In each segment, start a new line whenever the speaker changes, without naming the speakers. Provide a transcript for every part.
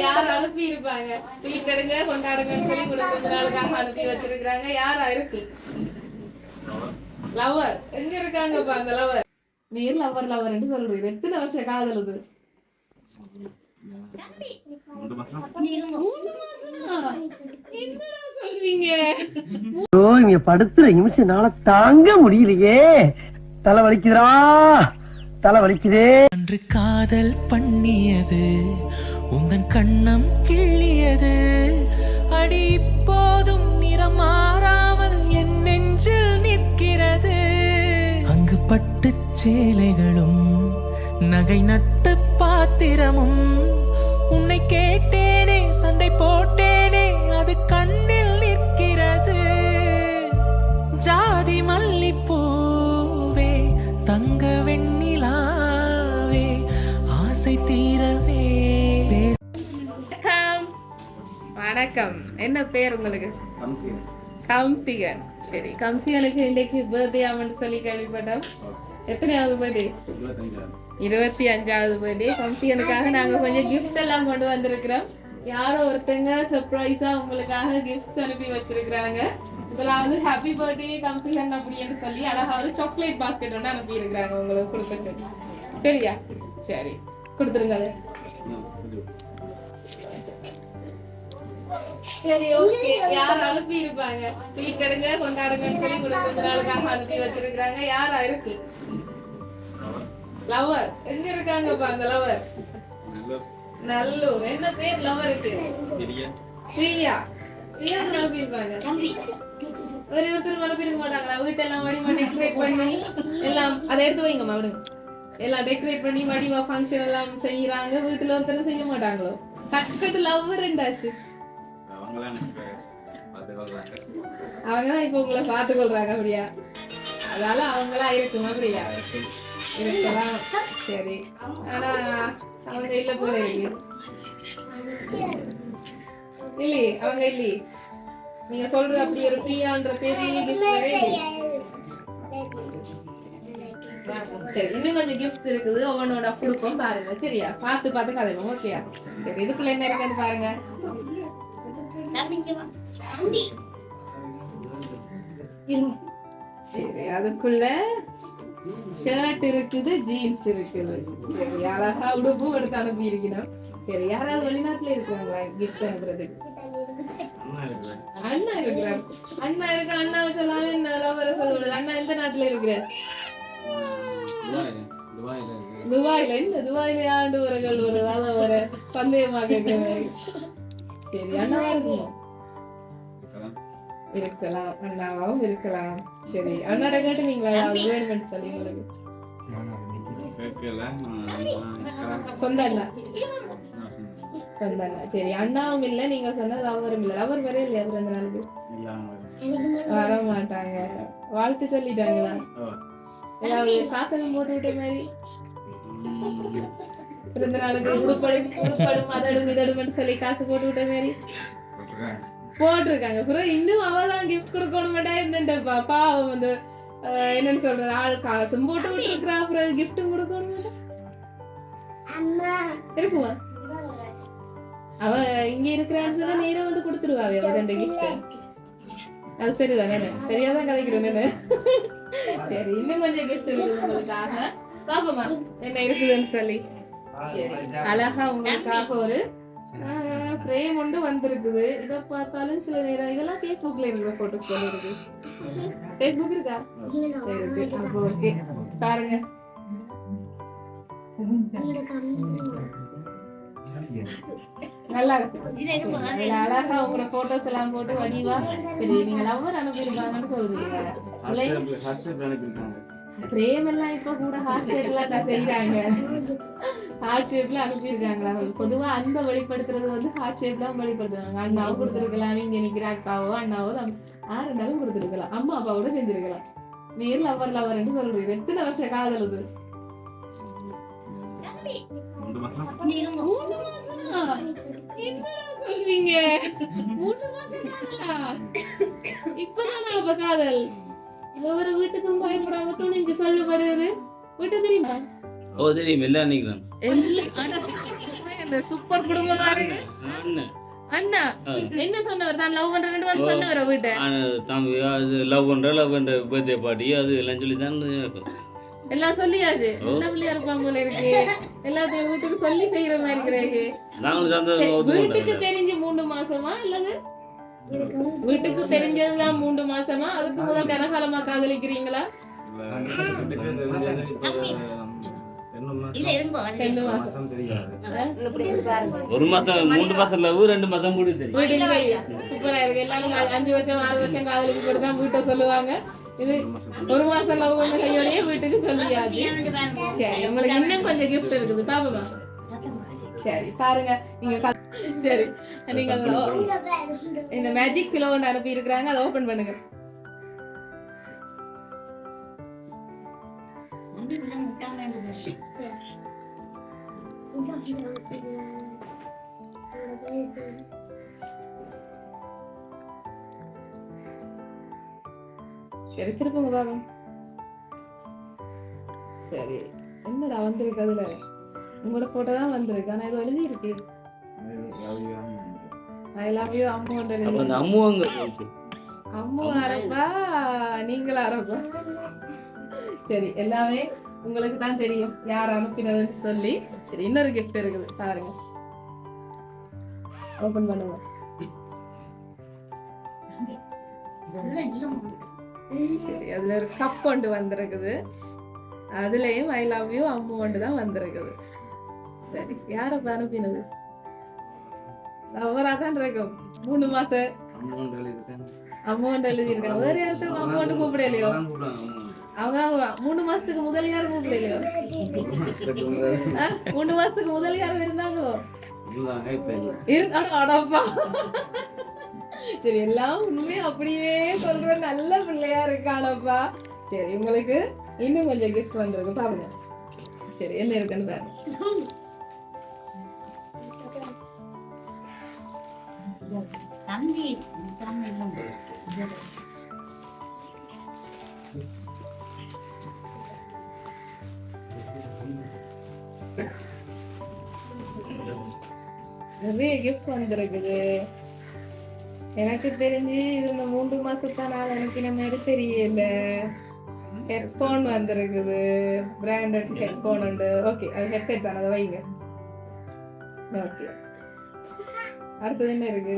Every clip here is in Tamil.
யார் அனுப்பி இருப்பாங்க ஸ்வீட் எடுங்க கொண்டாடுங்கன்னு சொல்லி கூட கொஞ்ச நாளுக்காக அனுப்பி வச்சிருக்காங்க யாரா இருக்கு? லவர் எங்க இருக்காங்கப்பா அந்த லவர் நீர் லவர் லவர்னு சொல்றீங்க. எத்தனை வருஷம் காதல் இது?
படுத்துற நிமிஷம்னால தாங்க முடியலையே. தலை வலிக்குதுடா. தலை வலிக்குதே
அன்று காதல் பண்ணியது உந்தன் கண்ணம் கிள்ளியது. அடி இப்போதும் நிறம் மாறாமல் என் நெஞ்சில் நிற்கிறது. அங்கு பட்டு சேலைகளும் நகை நட்டு பாத்திரமும். உன்னை கேட்டேனே சண்டை போ
வணக்கம். என்ன பேர் உங்களுக்கு? கம்சிகர் சரி கம்சிகனுக்கு இன்னைக்கு பர்த்டே ஆமென்னு சொல்லி கேள்விப்பட்டோம். எத்தனையாவது பர்த்டே இருபத்தி அஞ்சாவது பர்த்டே கம்சிகனுக்காக நாங்க கொஞ்சம் கிஃப்ட் எல்லாம் கொண்டு வந்திருக்கிறோம். யாரோ ஒருத்தங்க சர்ப்ரைஸா உங்களுக்காக கிஃப்ட்ஸ் அனுப்பி வச்சிருக்கிறாங்க. முதலாவது ஹாப்பி பர்த்டே கம்சிகன் அப்படின்னு சொல்லி அழகா ஒரு சாக்லேட் பாஸ்கெட் ஒன்று அனுப்பி இருக்கிறாங்க. உங்களுக்கு கொடுக்க சொல்லி. சரியா? சரி. கொடுத்துருங்க அதை. சரி ஓகே யார் அனுப்பி இருப்பாங்க ஸ்வீட் எடுங்க கொண்டாடுங்கன்னு சொல்லி கூட கொஞ்ச நாளுக்காக அனுப்பி வச்சிருக்காங்க யாரா இருக்கு லவர் எங்க இருக்காங்கப்பா அந்த லவர்
நல்ல
நல்லூர். என்ன பேர் லவருக்கு
பெரிய.
பிரியா. பிரியா அனுப்பி இருப்பாங்க ஒரு ஒருத்தர் அனுப்பியிருக்க மாட்டாங்களா? வீட்டெல்லாம் வடிவா டெக்கரேட் பண்ணி எல்லாம் அதை எடுத்து வைங்கம்மா விடுங்க. எல்லாம் டெக்கரேட் பண்ணி வடிவா ஃபங்க்ஷன் எல்லாம் செய்யறாங்க. வீட்டுல ஒருத்தர் செய்ய மாட்டாங்களோ? டக்குட்டு லவ்வர் ரெண்டாச்சு அவங்கதான் இப்ப உங்களை பார்த்து கொள்றாங்க அப்படியா? அதால அவங்களா இருக்கும் அப்படியா? இருக்கலாம் சரி. ஆனா அவங்க இல்ல போல இருக்கு. இல்லையே அவங்க இல்லையே. நீங்க சொல்ற அப்படி ஒரு பிரியான்ற பெரிய சரி இன்னும் கொஞ்சம் கிஃப்ட்ஸ் இருக்குது. ஒவ்வொன்னோட கொடுப்போம் பாருங்க. சரியா? பார்த்து பார்த்து கதைப்போம். ஓகேயா சரி இதுக்குள்ள என்ன இருக்குன்னு பாருங்க. சரி அதுக்குள்ள ஷர்ட் இருக்குது ஜீன்ஸ் இருக்குது. சரி அழகா உடுப்பு எடுத்து அனுப்பி இருக்கணும். சரி யாராவது வெளிநாட்டுல இருக்காங்களா கிஃப்ட் அனுப்புறதுக்கு
அண்ணா
அண்ணா இருக்கிறார். அண்ணா இருக்கு அண்ணா சொல்லாம என்ன லவர அண்ணா எந்த நாட்டுல இருக்கிறார்?
துபாயில.
இந்த துபாயில ஆண்டு வரங்கள் ஒரு வேலை வர சந்தேகமா கேட்கிற மாதிரி சரி அண்ணாவா இருக்குமோ
இருக்கலாம்.
இருக்கலாம் அண்ணாவாவும் இருக்கலாம் சரி அண்ணாட கேட்டு நீங்களா வேணுமென்னு சொல்லி உங்களுக்கு. சொந்த அண்ணா. சொந்த அண்ணா சரி அண்ணாவும் இல்ல நீங்க சொன்னது அவரும் இல்ல அவர் வரே இல்லையா பிறந்த நாளுக்கு. வர மாட்டாங்க வாழ்த்து சொல்லிட்டாங்களா. ஏதாவது காசகம் போட்டு விட்ட மாதிரி. பிறந்த நாளுக்கு உடுப்படும் உடுப்படும் அதடும் இதடும் சொல்லி காசு போட்டு விட்ட மாதிரி.
போட்டிருக்காங்க.
அப்புறம் இன்னும் அவதான் கிஃப்ட் கொடுக்கணும் மாட்டா என்னண்டப்பா பாவம் வந்து என்னன்னு சொல்றது? ஆள் காசும் போட்டு விட்டுருக்கா அப்புறம் கிஃப்ட்டும் கொடுக்கணும் இருக்குமா அவ இங்க இருக்கிறான்னு சொன்னா நேரம் வந்து கொடுத்துருவாவே அவ ரெண்டு கிஃப்ட் அது சரிதானே. சரியாதான் கதைக்கிறேன் சரி இன்னும் கொஞ்சம் கிஃப்ட் இருக்குது உங்களுக்காக பாப்போமா என்ன இருக்குதுன்னு சொல்லி. அழகா உங்களுக்காக ஒரு ஃப்ரேம் ஒன்று வந்திருக்குது. இதை பார்த்தாலும் சில நேரம் இதெல்லாம் ஃபேஸ்புக்ல இருக்கிற போட்டோஸ் போல இருக்கு? ஃபேஸ்புக் இருக்கா இருக்கு அப்போ ஓகே பாருங்க. நல்லா இருக்கு. அழகா உங்களோட போட்டோஸ் எல்லாம் போட்டு வடிவா. சரி நீங்க லவ்வர் அனுப்பியிருப்பாங்கன்னு சொல்றீங்க. பிரேம் எல்லாம் இப்ப கூட ஹார்ட் ஷேப்ல தான் செய்றாங்க. ஹார்ட் ஷேப்ல அனுப்பியிருக்காங்களா பொதுவா அன்பை வெளிப்படுத்துறது வந்து ஹார்ட் ஷேப்ல தான் வெளிப்படுத்துவாங்க. அண்ணாவும் கொடுத்துருக்கலாம். இங்க நிக்கிற அக்காவோ அண்ணாவோ யார் இருந்தாலும் கொடுத்துருக்கலாம். அம்மா அப்பாவோட செஞ்சிருக்கலாம் நீர் லவர் லவர்னு சொல்றீங்க? எத்தனை வருஷம் காதல் இது
ரெண்டு மாசம்.
மூணு மாசமா? என்னடா சொல்றீங்க? மூணு மாசமா இப்பதானா அப்ப காதல். ஒரு வீட்டுக்கும் பயப்படாம துணிஞ்சு சொல்லப்படுது வீட்டு தெரியுமா?
ஓ தெரியும் எல்லாம் நினைக்கிறேன்
சூப்பர் குடும்பமா இருக்கு அண்ணா. என்ன சொன்னவர்? தான் லவ் பண்றேன்னு வந்து சொன்னவர் வீட்டை?
அது லவ் பண்ற லவ் பண்ற பர்த்டே பார்ட்டி அது எல்லாம் சொல்லி தான்
எல்லாம் சொல்லியாச்சு. என்ன பிள்ளையா போல இருக்கு. எல்லாத்தையும் வீட்டுக்கு சொல்லி செய்யற மாதிரி
நாங்களும் சந்தோஷம்
வீட்டுக்கு தெரிஞ்சு மூணு மாசமா இல்லது? வீட்டுக்கு தெரிஞ்சதுதான் மூணு மாசமா? அதுக்கு முதல் கனகாலமா காதலிக்கிறீங்களா? ரெண்டு மாசம்.
மாசம் தெரியாது.
ஒரு மாசம் மூணு மாசம் லவ் ரெண்டு மாசம் மூடி தெரியும்.
சூப்பரா இருக்கு. எல்லாரும் அஞ்சு வருஷம் ஆறு வருஷம் காதலிக்கு போட்டு தான் வீட்டை சொல்லுவாங்க. இது ஒரு மாசம் லவ் பண்ண கையோடயே வீட்டுக்கு சொல்லியாச்சு சரி உங்களுக்கு இன்னும் கொஞ்சம் கிஃப்ட் இருக்குது. பாப்பமா? சரி பாருங்க. நீங்க சரி. நீங்க இந்த மேஜிக் பிலோ ஒன்று அனுப்பி இருக்கிறாங்க. அதை ஓபன் பண்ணுங்க. சரி திருப்புங்க பாபா சரி. என்னடா வந்திருக்கு அதுல? உங்களோட போட்டோ தான் வந்திருக்கு. ஆனா இது எழுதி இருக்கு ஐ லவ் யூ அம்மு
அப்ப அந்த அம்முவங்க
அம்மு அரப்பா. நீங்களும் அரப்பா. சரி எல்லாமே உங்களுக்கு தான் தெரியும் யார் அனுப்பினதுன்னு சொல்லி. சரி இன்னொரு கிஃப்ட் இருக்குது. பாருங்க. ஓபன் பண்ணுங்க. சரி அதுல ஒரு கப் கொண்டு வந்திருக்குது. அதுலயும் ஐ லவ் யூ அம்மு கொண்டு தான் வந்திருக்குது. சரி யாரப்ப அனுப்பினது? அவரா தான் இருக்கும் மூணு மாசம். அமௌண்ட் எழுதியிருக்காங்க வேற யார்கிட்ட அமௌண்ட் கூப்பிடலையோ? அவங்க அவங்க மூணு மாசத்துக்கு முதல் யாரும் கூப்பிடலையோ? மூணு மாசத்துக்கு முதல் யாரும் இருந்தாங்களோ. சரி எல்லாம் உண்மையா? அப்படியே சொல்ற நல்ல பிள்ளையா இருக்கானப்பா. சரி உங்களுக்கு இன்னும் கொஞ்சம் கிஃப்ட் வந்திருக்கு. பாருங்க. சரி என்ன இருக்குன்னு பாருங்க
தம்பி.
நிறைய கிஃப்ட் வந்திருக்குது எனக்கு தெரிஞ்சு இது இந்த மூன்று மாசத்தான் நான் நினைக்கிற மாதிரி தெரியல. ஹெட்ஃபோன் வந்திருக்குது. பிராண்டட் ஹெட்ஃபோன் உண்டு. ஓகே அது ஹெட்செட் தானே அதை வைங்க. ஓகே அடுத்தது என்ன இருக்கு?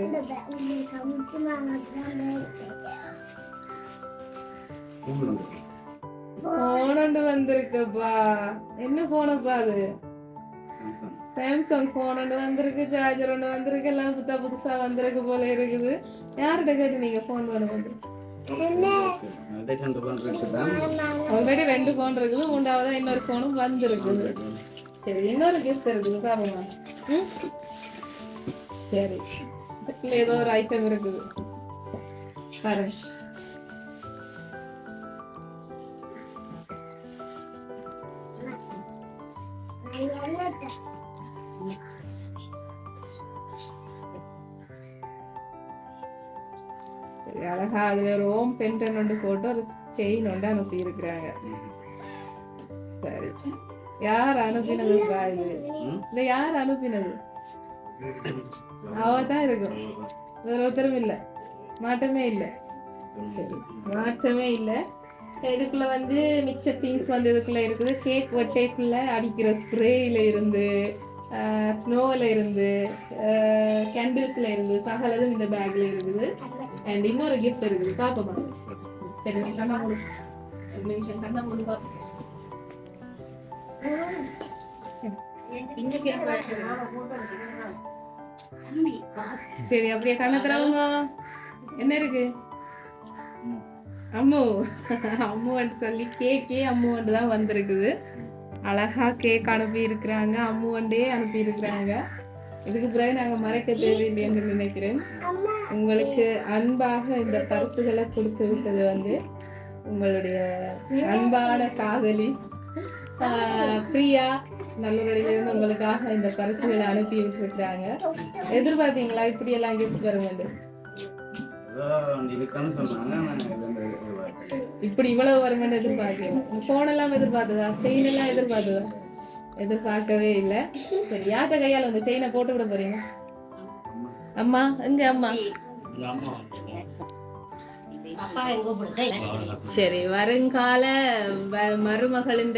போன் ஒன்று வந்திருக்குப்பா. என்ன போனப்பா அது? சாம்சங் போன் ஒன்று வந்திருக்கு சார்ஜர் ஒன்று வந்திருக்கு எல்லாம் புத்தா புதுசா வந்திருக்கு போல இருக்குது. யார்கிட்ட கேட்டு நீங்க போன் வேணும் ஆல்ரெடி ரெண்டு போன் இருக்குது மூன்றாவதா இன்னொரு போனும் வந்திருக்குது. சரி இன்னொரு கிஃப்ட் இருக்குது பாருங்க. ம்? சரி. ஏதோ ஒரு ஐட்டம் இருக்குது. பாருங்க. சரி அழகா அதுல ஒரு ஓம் பென்டன் ஒன்று போட்டு ஒரு செயின் ஒன்று அனுப்பி இருக்கிறாங்க. சரி. யார் அனுப்பினது இது? இல்ல யார் அனுப்பினது? அவ தான் இருக்கும். வேற ஒருத்தரும் இல்ல. மாற்றமே இல்ல. சரி மாற்றமே இல்ல. இதுக்குள்ள வந்து மிச்ச திங்ஸ் வந்து இதுக்குள்ள இருக்குது. கேக் ஒட்டேக்குள்ள அடிக்கிற ஸ்ப்ரேல இருந்து ஸ்னோவில் இருந்து கேண்டில்ஸில் இருந்து சகலதும் இந்த பேக்ல இருக்குது. அண்ட் இன்னொரு கிஃப்ட் இருக்குது. பாப்போமா சரி கண்ணா மூடு. ஒரு நிமிஷம் கண்ணா மூடு
தம்பி
சரி அப்படியே கண்ணை திறவுங்க. என்ன இருக்கு? அம்மு. அம்முவன்ட்டு சொல்லி கேக்கே அம்முவன்ட்டு தான் வந்திருக்குது. அழகா கேக் அனுப்பி இருக்கிறாங்க அம்முவண்டே அனுப்பி இருக்கிறாங்க இதுக்கு பிறகு நாங்க மறைக்க தேவையில்லை என்று நினைக்கிறேன். உங்களுக்கு அன்பாக இந்த பரிசுகளை கொடுத்து விட்டது வந்து உங்களுடைய அன்பான காதலி. பிரியா நல்லவருடைய இருந்து உங்களுக்காக இந்த பரிசுகளை அனுப்பி விட்டுருக்காங்க எதிர்பார்த்தீங்களா? இப்படி எல்லாம் கிஃப்ட் வருங்க இப்படி இவ்வளவு வருமென்னு எதிர்பார்க்கல. போன் எல்லாம் எதிர்பார்த்ததா? செயின் எல்லாம் எதிர்பார்த்ததா? எதிர்பார்க்கவே இல்லை. சரி யார்கிட்ட கையால உங்க செயினை போட்டு விட போறீங்க? அம்மா எங்க அம்மா.
வந்து
சரி வருங்கால மருமகளின்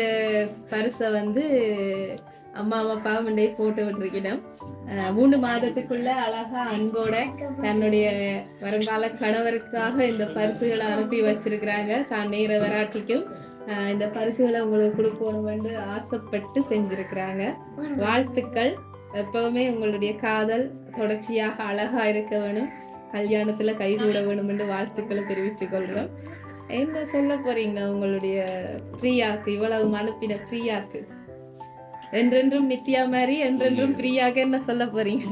பரிசை வந்து அம்மா அப்பா முண்டே போட்டு விட்டுருக்கணும் மூணு மாதத்துக்குள்ள அழகா அன்போட தன்னுடைய வருங்கால கணவருக்காக இந்த பரிசுகளை அனுப்பி வச்சிருக்கிறாங்க. தான் நேர வராட்டிக்கும். இந்த பரிசுகளை உங்களுக்கு கொடுக்கணும் என்று ஆசைப்பட்டு செஞ்சிருக்கிறாங்க. வாழ்த்துக்கள். எப்பவுமே உங்களுடைய காதல் தொடர்ச்சியாக அழகா இருக்க வேணும். கல்யாணத்துல கைகூட வேணும் என்று வாழ்த்துக்களை தெரிவித்துக் கொள்றோம் என்ன சொல்ல போறீங்க உங்களுடைய பிரியாக்கு? இவ்வளவு அனுப்பின பிரியாக்கு. என்றென்றும் நித்யா மாதிரி என்றென்றும் பிரியாக்கு என்ன சொல்ல போறீங்க?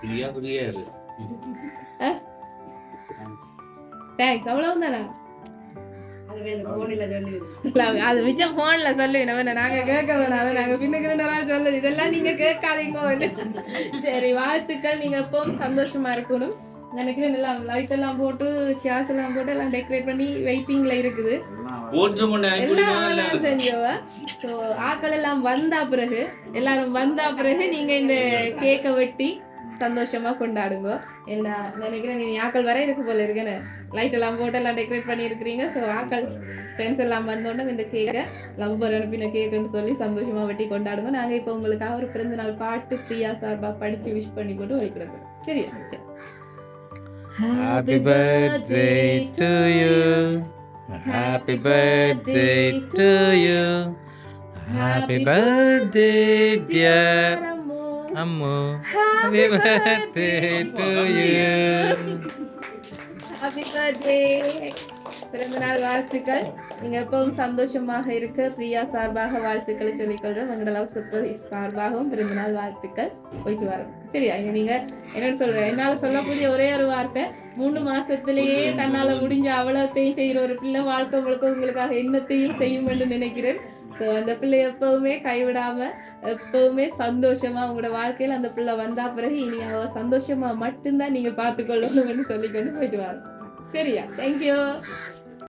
பிரியா பிரியா
தேங்க்ஸ் அவ்வளவுதானா? அது மிச்சம் போன்ல சொல்லு நம்ம நாங்க கேட்க வேணாம். நாங்க பின்னுக்கு சொல்லுது இதெல்லாம் நீங்க கேட்காதீங்க சரி வாழ்த்துக்கள். நீங்க எப்பவும் சந்தோஷமா இருக்கணும். நினைக்கிறேன் எல்லாம் லைட் எல்லாம் போட்டு சேர்ஸ் எல்லாம் போட்டு எல்லாம் டெக்கரேட் பண்ணி வெயிட்டிங்ல இருக்குது. எல்லாம் செஞ்சவ. சோ ஆக்கள் எல்லாம் வந்தா பிறகு எல்லாரும் வந்தா பிறகு நீங்க இந்த கேக்கை வெட்டி சந்தோஷமாக கொண்டாடுங்க. என்ன நினைக்கிறேன் நீ ஆக்கள் வர இருக்கு போல இருக்கேன்னு லைட் எல்லாம் போட்டு எல்லாம் டெக்கரேட் பண்ணியிருக்கிறீங்க. ஸோ ஆக்கள் ஃப்ரெண்ட்ஸ் எல்லாம் வந்தோடனே இந்த கேக்கை லவ்வர் அனுப்பின கேக்குன்னு சொல்லி சந்தோஷமாக வெட்டி கொண்டாடுங்க. நாங்கள் இப்போ உங்களுக்காக ஒரு பிறந்த நாள் பாட்டு பிரியா சார்பாக படித்து விஷ் பண்ணி போட்டு வைக்கிறது. சரியா? சரி.
Happy birthday to you. Happy birthday to you. Happy birthday, dear.
Ammu.
Happy birthday to you.
Happy birthday பிறந்த நாள் வாழ்த்துக்கள். நீங்க எப்பவும் சந்தோஷமாக இருக்க பிரியா சார்பாக வாழ்த்துக்களை சொல்லிக்கொள்றோம் எங்களோட லவ் சர்ப்ரைஸ் சார்பாகவும் பிறந்த நாள் வாழ்த்துக்கள். போயிட்டு வரோம். சரியா? இங்க நீங்க என்னன்னு சொல்றேன் என்னால சொல்லக்கூடிய ஒரே ஒரு வார்த்தை மூணு மாசத்திலேயே தன்னால முடிஞ்ச அவ்வளோத்தையும் செய்யற ஒரு பிள்ளை வாழ்க்கை முழுக்க உங்களுக்காக என்னத்தையும் செய்யும் என்று நினைக்கிறேன். ஸோ அந்த பிள்ளை எப்பவுமே கைவிடாம எப்பவுமே சந்தோஷமா உங்களோட வாழ்க்கையில அந்த பிள்ளை வந்தா பிறகு இனி அவ சந்தோஷமா மட்டும்தான் நீங்க பார்த்துக்கொள்ளணும்னு சொல்லிக்கொண்டு போயிட்டு வாங்க. சரியா? தேங்க்யூ